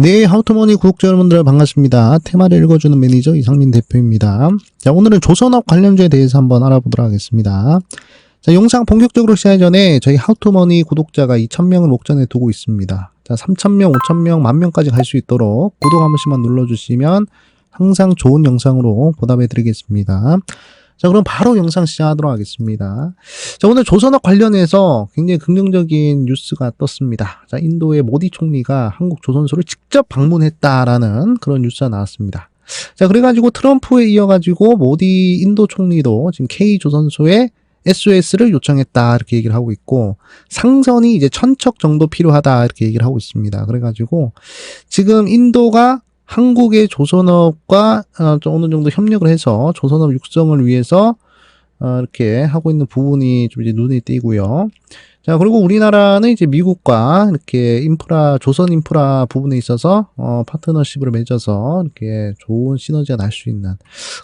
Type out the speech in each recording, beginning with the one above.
네, 하우트머니 구독자 여러분들 반갑습니다. 테마를 읽어주는 매니저 이상민 대표입니다. 자, 오늘은 조선업 관련주에 대해서 한번 알아보도록 하겠습니다. 자, 영상 본격적으로 시작하기 전에 저희 하우트머니 구독자가 2,000명을 목전에 두고 있습니다. 자, 3,000명, 5,000명, 만명까지 갈 수 있도록 구독 한 번씩만 눌러주시면 항상 좋은 영상으로 보답해 드리겠습니다. 자, 그럼 바로 영상 시작하도록 하겠습니다. 자, 오늘 조선업 관련해서 굉장히 긍정적인 뉴스가 떴습니다. 자, 인도의 모디 총리가 한국 조선소를 직접 방문했다라는 그런 뉴스가 나왔습니다. 자, 그래가지고 트럼프에 이어가지고 모디 인도 총리도 지금 K 조선소에 SOS를 요청했다 이렇게 얘기를 하고 있고 상선이 이제 천척 정도 필요하다 이렇게 얘기를 하고 있습니다. 그래가지고 지금 인도가 한국의 조선업과 어, 좀 어느 정도 협력을 해서 조선업 육성을 위해서 어, 이렇게 하고 있는 부분이 좀 이제 눈에 띄고요. 자, 그리고 우리나라는 이제 미국과 이렇게 인프라, 조선 인프라 부분에 있어서, 어, 파트너십을 맺어서 이렇게 좋은 시너지가 날 수 있는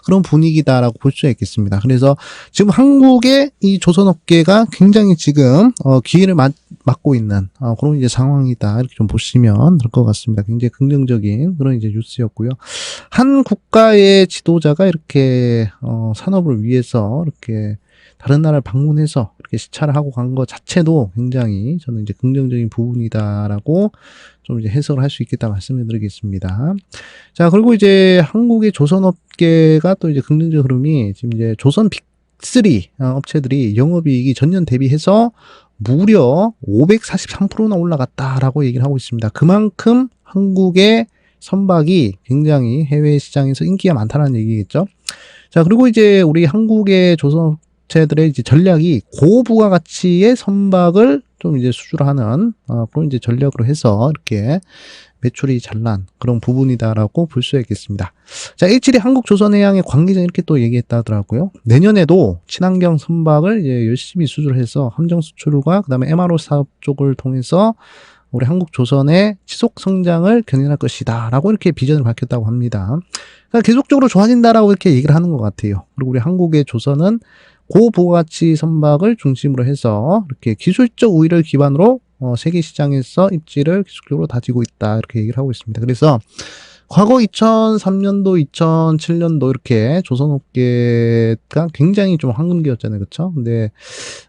그런 분위기다라고 볼 수가 있겠습니다. 그래서 지금 한국의 이 조선업계가 굉장히 지금, 어, 기회를 맞, 맞고 있는, 어, 그런 이제 상황이다. 이렇게 좀 보시면 될 것 같습니다. 굉장히 긍정적인 그런 이제 뉴스였고요. 한 국가의 지도자가 이렇게, 어, 산업을 위해서 이렇게 다른 나라를 방문해서 이렇게 시찰을 하고 간 것 자체도 굉장히 저는 이제 긍정적인 부분이다라고 좀 이제 해석을 할 수 있겠다 말씀을 드리겠습니다. 자, 그리고 이제 한국의 조선업계가 또 이제 긍정적 흐름이 지금 이제 조선 빅 3 업체들이 영업이익이 전년 대비해서 무려 543%나 올라갔다라고 얘기를 하고 있습니다. 그만큼 한국의 선박이 굉장히 해외 시장에서 인기가 많다는 얘기겠죠. 자, 그리고 이제 우리 한국의 조선 업체들의 이제 전략이 고부가 가치의 선박을 좀 이제 수출하는 어, 그런 이제 전략으로 해서 이렇게 매출이 잘 난 그런 부분이다라고 볼 수 있겠습니다. 자, H3 한국조선해양의 관계자 이렇게 또 얘기했다 하더라고요. 내년에도 친환경 선박을 이제 열심히 수출해서 함정 수출과 그다음에 MRO 사업 쪽을 통해서 우리 한국조선의 지속 성장을 견인할 것이다라고 이렇게 비전을 밝혔다고 합니다. 그러니까 계속적으로 좋아진다라고 이렇게 얘기를 하는 것 같아요. 그리고 우리 한국의 조선은 고부가치 선박을 중심으로 해서 이렇게 기술적 우위를 기반으로 어, 세계 시장에서 입지를 계속적으로 다지고 있다 이렇게 얘기를 하고 있습니다. 그래서 과거 2003년도, 2007년도 이렇게 조선업계가 굉장히 좀 황금기였잖아요, 그렇죠? 근데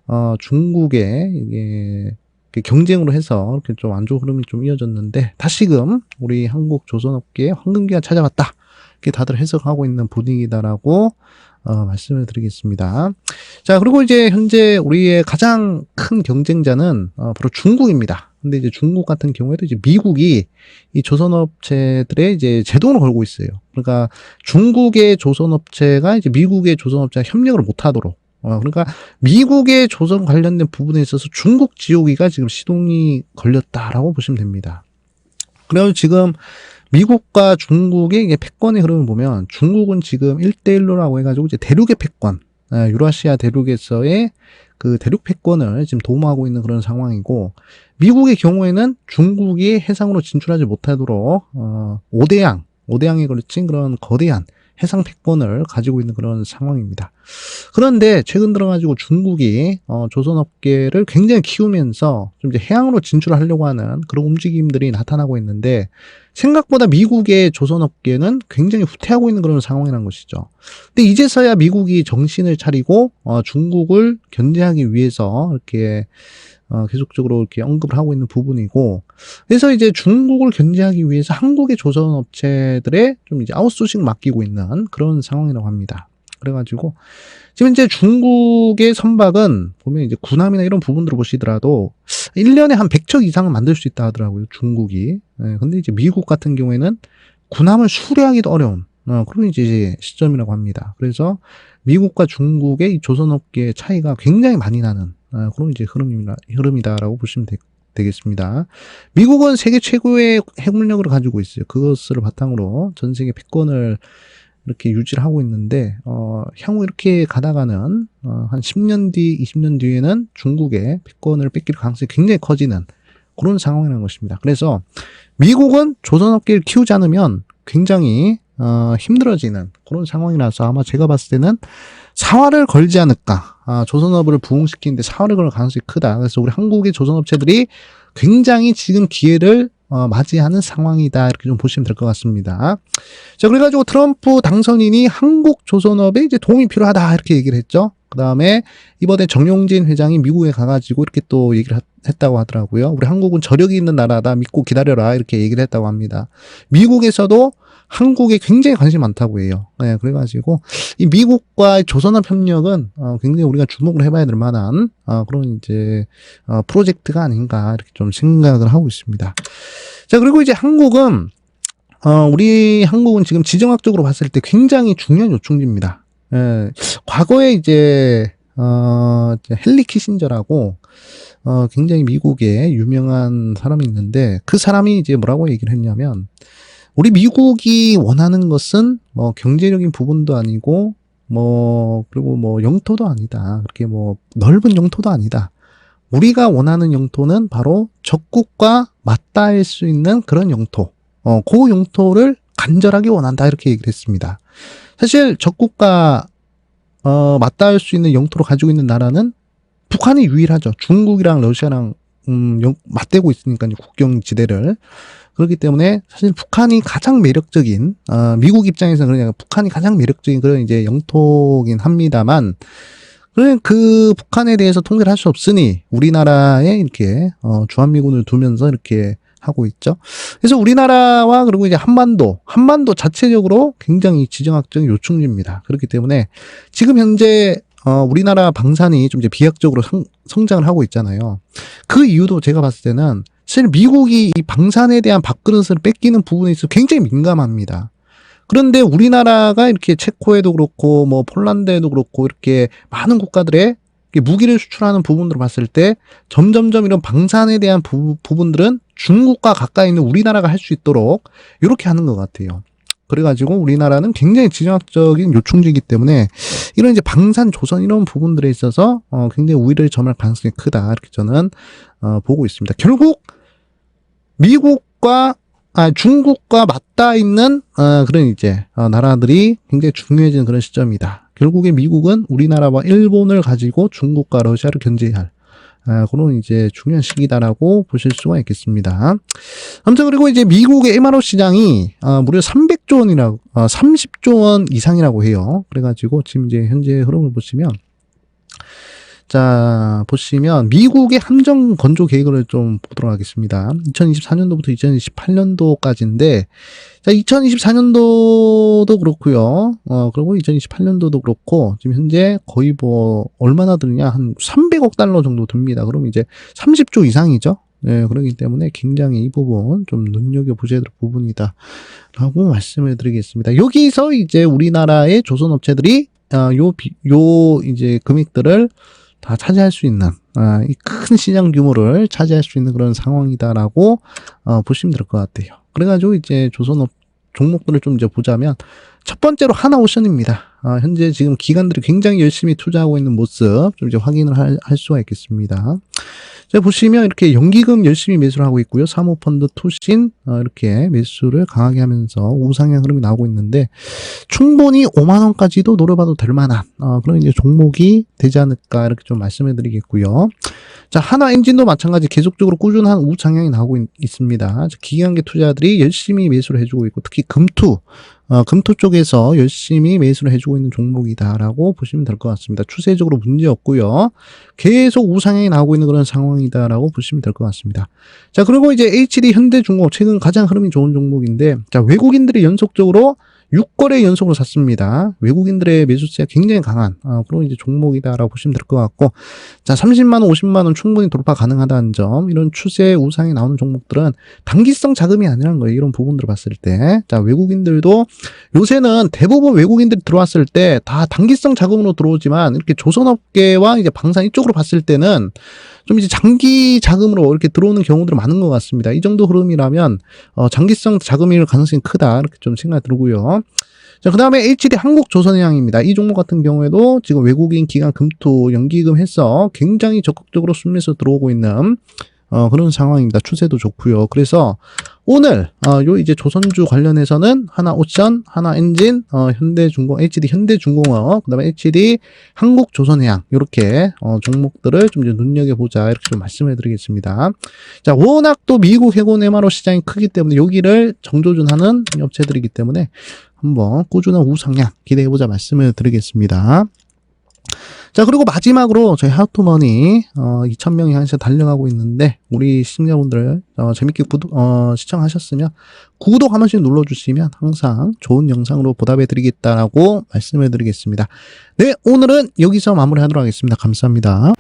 어, 중국의 이게 경쟁으로 해서 이렇게 좀 안 좋은 흐름이 좀 이어졌는데 다시금 우리 한국 조선업계의 황금기가 찾아왔다. 이렇게 다들 해석하고 있는 분위기다라고 어, 말씀을 드리겠습니다. 자, 그리고 이제 현재 우리의 가장 큰 경쟁자는 어, 바로 중국입니다. 근데 이제 중국 같은 경우에도 이제 미국이 이 조선업체들의 이제 제동을 걸고 있어요. 그러니까 중국의 조선업체가 이제 미국의 조선업체와 협력을 못하도록 어, 그러니까 미국의 조선 관련된 부분에 있어서 중국 지오기가 지금 시동이 걸렸다라고 보시면 됩니다. 그래서 지금 미국과 중국의 이게 패권의 흐름을 보면 중국은 지금 1대1로라고 해가지고 이제 대륙의 패권, 아, 유라시아 대륙에서의 그 대륙 패권을 지금 도모하고 있는 그런 상황이고 미국의 경우에는 중국이 해상으로 진출하지 못하도록 어, 5대양, 5대양에 걸친 그런 거대한 해상 패권을 가지고 있는 그런 상황입니다. 그런데 최근 들어가지고 중국이 어, 조선업계를 굉장히 키우면서 좀 이제 해양으로 진출하려고 하는 그런 움직임들이 나타나고 있는데 생각보다 미국의 조선업계는 굉장히 후퇴하고 있는 그런 상황이라는 것이죠. 근데 이제서야 미국이 정신을 차리고 어, 중국을 견제하기 위해서 이렇게 어, 계속적으로 이렇게 언급을 하고 있는 부분이고, 그래서 이제 중국을 견제하기 위해서 한국의 조선 업체들의 좀 이제 아웃소싱 맡기고 있는 그런 상황이라고 합니다. 그래가지고, 지금 이제 중국의 선박은 보면 이제 군함이나 이런 부분들을 보시더라도 1년에 한 100척 이상은 만들 수 있다 하더라고요, 중국이. 예, 근데 이제 미국 같은 경우에는 군함을 수리하기도 어려운, 어, 그런 이제 시점이라고 합니다. 그래서 미국과 중국의 이 조선업계의 차이가 굉장히 많이 나는 아, 그런 이제 흐름이다, 흐름이다라고 보시면 되, 되겠습니다. 미국은 세계 최고의 핵물력을 가지고 있어요. 그것을 바탕으로 전 세계 패권을 이렇게 유지를 하고 있는데, 어, 향후 이렇게 가다가는, 어, 한 10년 뒤, 20년 뒤에는 중국의 패권을 뺏길 가능성이 굉장히 커지는 그런 상황이라는 것입니다. 그래서 미국은 조선업계를 키우지 않으면 굉장히, 어, 힘들어지는 그런 상황이라서 아마 제가 봤을 때는 사활을 걸지 않을까. 아, 조선업을 부흥시키는데 사활을 걸 가능성이 크다. 그래서 우리 한국의 조선업체들이 굉장히 지금 기회를 어, 맞이하는 상황이다 이렇게 좀 보시면 될 것 같습니다. 자 그래가지고 트럼프 당선인이 한국 조선업에 이제 도움이 필요하다 이렇게 얘기를 했죠. 그 다음에 이번에 정용진 회장이 미국에 가가지고 이렇게 또 얘기를 하- 했다고 하더라고요. 우리 한국은 저력이 있는 나라다 믿고 기다려라 이렇게 얘기를 했다고 합니다. 미국에서도 한국에 굉장히 관심이 많다고 해요. 네, 그래가지고 이 미국과의 조선업 협력은 어, 굉장히 우리가 주목을 해봐야 될 만한 어, 그런 이제 어, 프로젝트가 아닌가 이렇게 좀 생각을 하고 있습니다. 자 그리고 이제 한국은 어, 우리 한국은 지금 지정학적으로 봤을 때 굉장히 중요한 요충지입니다. 예, 과거에 이제 어, 헨리 키신저라고 어, 굉장히 미국에 유명한 사람이 있는데 그 사람이 이제 뭐라고 얘기를 했냐면 우리 미국이 원하는 것은 뭐 경제적인 부분도 아니고 뭐 그리고 뭐 영토도 아니다. 그렇게 뭐 넓은 영토도 아니다. 우리가 원하는 영토는 바로 적국과 맞닿을 수 있는 그런 영토. 어, 그 영토를 간절하게 원한다. 이렇게 얘기를 했습니다. 사실 적국과 어, 맞닿을 수 있는 영토를 가지고 있는 나라는 북한이 유일하죠. 중국이랑 러시아랑 음, 영- 맞대고 있으니까 국경 지대를 그렇기 때문에 사실 북한이 가장 매력적인 어, 미국 입장에서는 그러냐 북한이 가장 매력적인 그런 이제 영토긴 합니다만 그 북한에 대해서 통제를 할 수 없으니 우리나라에 이렇게 어, 주한미군을 두면서 이렇게 하고 있죠. 그래서 우리나라와 그리고 이제 한반도, 한반도 자체적으로 굉장히 지정학적인 요충지입니다. 그렇기 때문에 지금 현재 어, 우리나라 방산이 좀 이제 비약적으로 성, 성장을 하고 있잖아요. 그 이유도 제가 봤을 때는 사실 미국이 이 방산에 대한 밥그릇을 뺏기는 부분에 있어서 굉장히 민감합니다. 그런데 우리나라가 이렇게 체코에도 그렇고 뭐 폴란드에도 그렇고 이렇게 많은 국가들의 무기를 수출하는 부분으로 봤을 때 점점점 이런 방산에 대한 부, 부분들은 중국과 가까이 있는 우리나라가 할 수 있도록 이렇게 하는 것 같아요. 그래가지고 우리나라는 굉장히 지정학적인 요충지이기 때문에 이런 이제 방산 조선 이런 부분들에 있어서 어, 굉장히 우위를 점할 가능성이 크다 이렇게 저는 어, 보고 있습니다. 결국 미국과 아, 중국과 맞닿아 있는 어, 그런 이제 어, 나라들이 굉장히 중요해지는 그런 시점이다. 결국에 미국은 우리나라와 일본을 가지고 중국과 러시아를 견제할 아, 그런 이제 중요한 시기다라고 보실 수가 있겠습니다. 아무튼 그리고 이제 미국의 MRO 시장이 아, 무려 300조 원이라고 아, 30조 원 이상이라고 해요. 그래가지고 지금 이제 현재 흐름을 보시면 자, 보시면 미국의 함정 건조 계획을 좀 보도록 하겠습니다. 2024년도부터 2028년도까지인데 자, 2024년도도 그렇고요. 어, 그리고 2028년도도 그렇고 지금 현재 거의 뭐 얼마나 드느냐 한 300억 달러 정도 듭니다. 그럼 이제 30조 이상이죠. 네, 그렇기 때문에 굉장히 이 부분 좀 눈여겨보셔야 될 부분이다. 라고 말씀을 드리겠습니다. 여기서 이제 우리나라의 조선업체들이, 아, 요, 비- 요, 이제 금액들을 다 차지할 수 있는, 아, 이큰 시장 규모를 차지할 수 있는 그런 상황이다라고, 어, 보시면 될 것 같아요. 그래가지고 이제 조선업 종목들을 좀 이제 보자면, 첫 번째로 하나오션입니다. 아, 현재 지금 기관들이 굉장히 열심히 투자하고 있는 모습 좀 이제 확인을 할, 할 수가 있겠습니다. 자, 보시면 이렇게 연기금 열심히 매수를 하고 있고요. 사모펀드 투신, 어, 이렇게 매수를 강하게 하면서 우상향 흐름이 나오고 있는데, 충분히 5만 원까지도 노려봐도 될 만한, 어, 그런 이제 종목이 되지 않을까, 이렇게 좀 말씀해 드리겠고요. 자, 하나 엔진도 마찬가지 계속적으로 꾸준한 우상향이 나오고 있, 습니다 기관계 투자들이 열심히 매수를 해주고 있고, 특히 금투, 어, 금토 쪽에서 열심히 매수를 해주고 있는 종목이다라고 보시면 될 것 같습니다. 추세적으로 문제 없고요. 계속 우상향이 나오고 있는 그런 상황이다라고 보시면 될 것 같습니다. 자, 그리고 이제 HD 현대중공업 최근 가장 흐름이 좋은 종목인데, 자, 외국인들이 연속적으로 6거래 연속으로 샀습니다. 외국인들의 매수세가 굉장히 강한 어, 그런 이제 종목이다라고 보시면 될 것 같고, 자, 30만 원, 50만 원 충분히 돌파 가능하다는 점, 이런 추세 우상이 나오는 종목들은 단기성 자금이 아니라는 거예요. 이런 부분들을 봤을 때, 자, 외국인들도 요새는 대부분 외국인들이 들어왔을 때 다 단기성 자금으로 들어오지만 이렇게 조선업계와 이제 방산 이쪽으로 봤을 때는 좀 이제 장기 자금으로 이렇게 들어오는 경우들이 많은 것 같습니다. 이 정도 흐름이라면 어, 장기성 자금일 가능성이 크다 이렇게 좀 생각이 들고요. 자, 그 다음에 HD 한국조선해양입니다. 이 종목 같은 경우에도 지금 외국인 기관 금투 연기금 해서 굉장히 적극적으로 순매수 들어오고 있는 어, 그런 상황입니다. 추세도 좋고요. 그래서 오늘 어, 요 이제 조선주 관련해서는 하나 오션, 하나 엔진, 어, 현대중공, HD 현대중공업, 그다음에 HD 한국조선해양 이렇게 어, 종목들을 좀 눈여겨 보자 이렇게 좀 말씀을 드리겠습니다. 자, 워낙 또 미국 해군 MRO 시장이 크기 때문에 여기를 정조준하는 업체들이기 때문에 한번 꾸준한 우상향 기대해 보자 말씀을 드리겠습니다. 자, 그리고 마지막으로 저희 하우투머니, 어, 2,000명이 한시간 달려가고 있는데, 우리 시청자분들, 어, 재밌게 구독, 어, 시청하셨으면, 구독 한 번씩 눌러주시면 항상 좋은 영상으로 보답해 드리겠다라고 말씀을 드리겠습니다. 네, 오늘은 여기서 마무리 하도록 하겠습니다. 감사합니다.